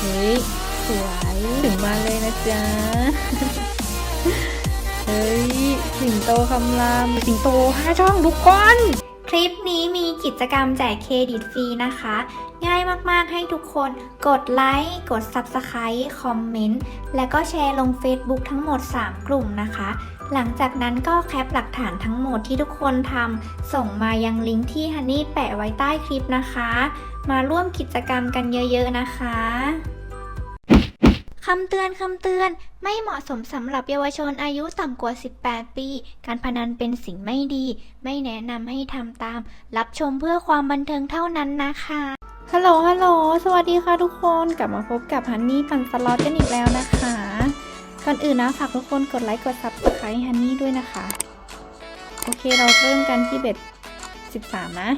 เฮ้ย สวยถึงมาเลยนะจ๊ะ เฮ้ย สิงโตคำราม สิงโตห้าช่องทุกคน คลิปนี้มีกิจกรรมแจกเครดิตฟรีนะคะ ง่ายมากๆให้ทุกคนกดไลค์ กด Subscribe คอมเมนต์ และก็แชร์ลง Facebook ทั้งหมด 3 กลุ่มนะคะ หลังจากนั้นก็แคปหลักฐานทั้งหมดที่ทุกคนทำส่งมายังลิงก์ที่ฮันนี่แปะไว้ใต้คลิปนะคะ มาร่วมกิจกรรมกันเยอะๆนะคะคำเตือนคำเตือนไม่เหมาะสมสำหรับเยาวชนอายุต่ำกว่า 18 ปี การพนันเป็นสิ่งไม่ดี ไม่แนะนำให้ทำตาม รับชมเพื่อความบันเทิงเท่านั้นนะคะฮัลโหลฮัลโหลสวัสดีค่ะทุกคนกลับมาพบกับฮันนี่ปันสล็อตกันอีกแล้วนะคะ ก่อนอื่นนะฝากทุกคนกดไลค์กด Subscribe ให้ฮันนี่ด้วยนะคะ โอเคเราเริ่มกันที่เบ็ด13 นะ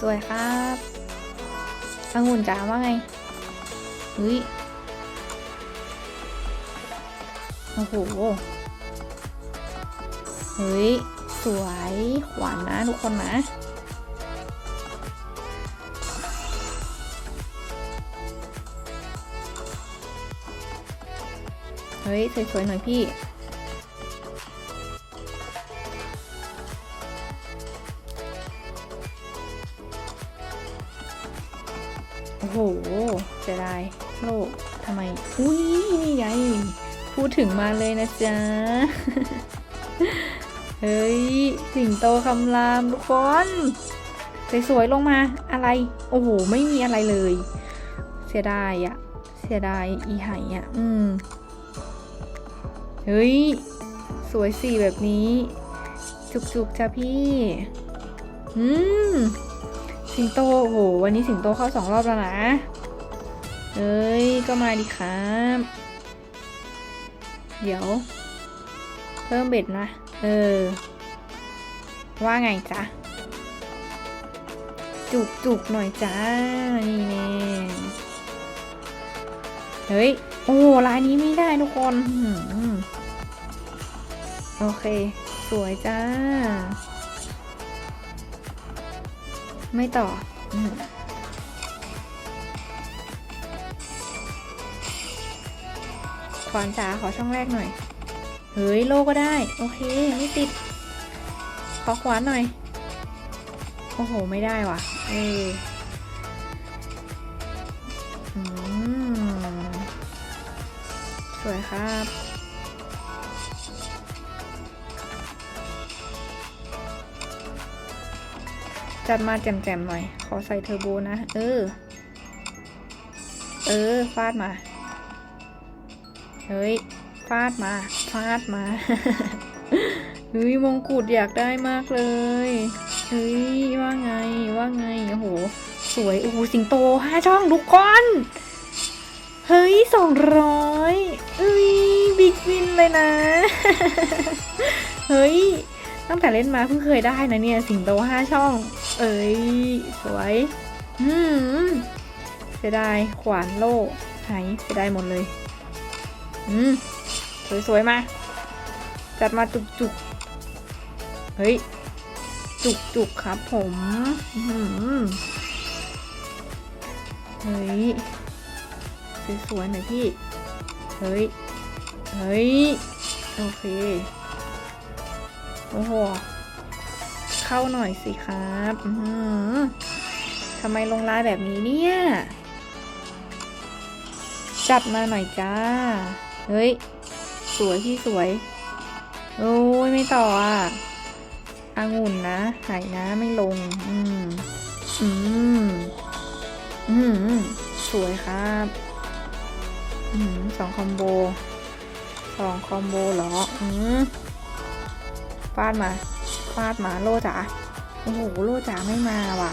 สวยครับองุ่นจ๋าว่าไงเฮ้ยโอ้โหเฮ้ย สวยหวานนะทุกคนนะเฮ้ย สวยๆหน่อยพี่ โอ้โหเสียดายโลกทำไม อุ้ยนี่ไง พูดถึงมาเลยนะจ๊ะ เฮ้ย สิงโตคำรามทุกคนสวยๆลงมาอะไร โอ้โห ไม่มีอะไรเลย เสียดายอะเสียดายอีไหายอะอืม เฮ้ย สวยสี่แบบนี้ จุกๆจ้ะพี่ อืม สิงโตโอ้โหวันนี้สิงโตเข้าสองรอบแล้วนะเอ้ยก็มาดิครับ เดี๋ยว เพิ่มเบ็ดนะ เออ ว่าไงจ๊ะ จุกจุกหน่อยจ้า นี่แน่เฮ้ย โอ้ร้านนี้ไม่ได้ทุกคน โอเค สวยจ้า ไม่ต่อขวานจ๋าขอช่องแรกหน่อย เฮ้ย โลก็ได้ โอเค ไม่ติด ขอขวานหน่อย โอ้โห ไม่ได้ว่ะ เออสวยครับ จัดมาแจ่มๆหน่อย ขอใส่เทอร์โบนะ เออ เออ ฟาดมา เฮ้ย ฟาดมา ฟาดมาเฮ้ยมงกุฎอยากได้มากเลย เฮ้ย ว่าไง ว่าไง โอ้โห สวย โอ้โห สิงโตห้าช่องทุกคน เฮ้ยสองร้อยเอ้ย บิ๊กวินเลยนะ เฮ้ย ตั้งแต่เล่นมาเพิ่งเคยได้นะเนี่ย สิงโตห้าช่อง เอ้ย สวย อืมเสียดายขวานโล่หายเสียดายหมดเลย อืม สวยๆ มา จัดมาจุกๆ เฮ้ย จุกๆ ครับผม อื้อหือเฮ้ย สวยๆหน่อยพี่ เฮ้ย เฮ้ย โอเค โอ้โห เข้าหน่อยสิครับทำไมลงลายแบบนี้เนี่ย จัดมาหน่อยจ้า เฮ้ย สวยพี่สวย โอ้ยไม่ต่ออะอางุ่นนะ หายนะไม่ลง อืม อืม อืม สวยครับ อืมสองคอมโบ สองคอมโบเหรอ อืมฟาดมา ฟาดมาโลจ๋าโอ้โหโลจ๋าไม่มาว่ะ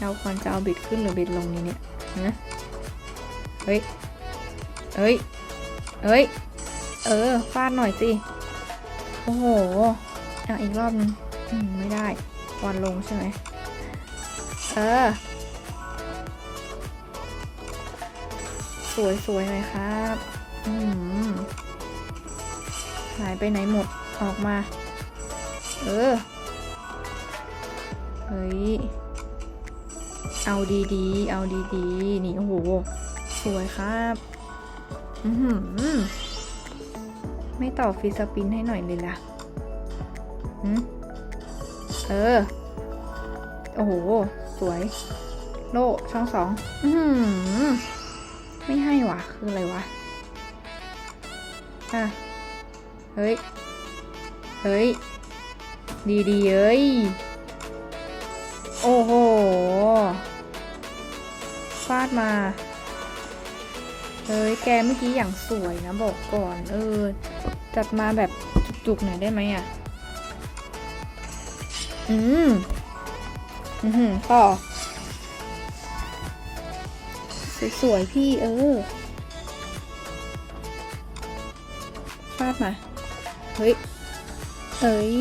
เราควรจะเอาบิดขึ้นหรือบิดลงนี่เนี่ยนะเฮ้ย เฮ้ย เฮ้ย เออ ฟาดหน่อยสิ โอ้โหอะอีกรอบนึงอืมไม่ได้ วันลงใช่ไหม เออ สวยสวยๆหน่อยครับ อืม หายไปไหนหมด ออกมา เออ เฮ้ย เอาดีๆ เอาดีๆ นี่โอ้โห สวยครับ อือหือไม่ต่อฟรีสปินให้หน่อยเลยล่ะหืมเออ โอ้โห สวย โลช่องสอง อือหือไม่ให้วะคืออะไรวะ อะ เฮ้ย เฮ้ย ดีดีเอ้ย โอ้โห ฟาดมา เฮ้ย แกเมื่อกี้อย่างสวยนะบอกก่อน เออ จัดมาแบบจุกๆหน่อยได้ไหมอะ อืม อือหือต่อสวยๆพี่เออฟาดมา เฮ้ย เอ้ย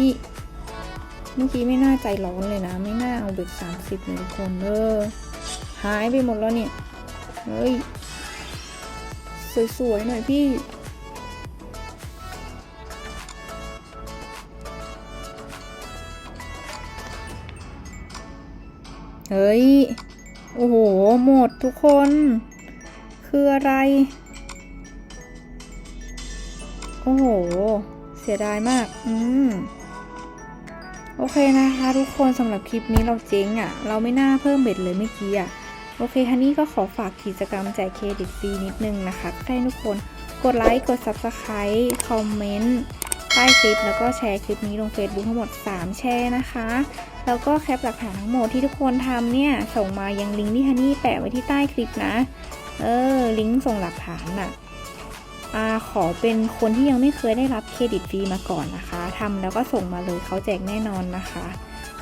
เมื่อกี้ไม่น่าใจร้อนเลยนะ ไม่น่าเอาเบ็ดสามสิบเลยทุกคนเออหายไปหมดแล้วเนี่ย เฮ้ย สวยๆหน่อยพี่เฮ้ย โอ้โห หมดทุกคน คืออะไร โอ้โห เสียดายมาก อืม โอเคนะคะทุกคนสำหรับคลิปนี้เราเจ๊งอะ่ะ เราไม่น่าเพิ่มเบ็ดเลยเมื่อกี้อะ่ะ โอเคฮันนี่ก็ขอฝากกิจกรรมแจกเครดิตฟรีนิดนึงนะคะให้ทุกคนกดไลค์ กด Subscribe คอมเมนต์ใต้คลิป แล้วก็แชร์คลิปนี้ลง Facebook ทั้งหมด 3 แชร์นะคะ แล้วก็แคปหลักฐานทั้งหมดที่ทุกคนทำเนี่ย ส่งมายังลิงก์ที่ฮันนี่แปะไว้ที่ใต้คลิปนะ เออ ลิงก์ส่งหลักฐานน่ะ อาขอเป็นคนที่ยังไม่เคยได้รับเครดิตฟรีมาก่อนนะคะทำแล้วก็ส่งมาเลยเขาแจกแน่นอนนะคะ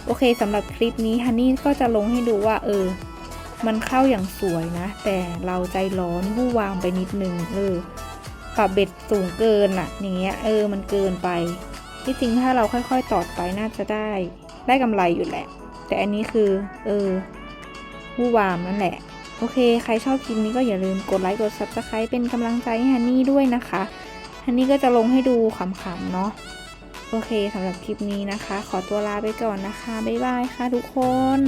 โอเคสำหรับคลิปนี้ฮันนี่ก็จะลงให้ดูว่า เออ มันเข้าอย่างสวยนะ แต่เราใจร้อนวู่วามไปนิดนึงเออปรับเบ็ดสูงเกินอะอย่างเงี้ยเออมันเกินไปที่จริงถ้าเราค่อยๆตอดไปน่าจะได้ ได้กำไรอยู่แหละ แต่อันนี้คือ เออวู่วามนั่นแหละ โอเค ใครชอบคลิปนี้ก็อย่าลืมกดไลค์กด Subscribe เป็นกำลังใจให้ฮันนี่ด้วยนะคะฮันนี่ก็จะลงให้ดูขำๆเนาะโอเคสำหรับคลิปนี้นะคะ ขอตัวลาไปก่อนนะคะ บ๊ายบายค่ะทุกคน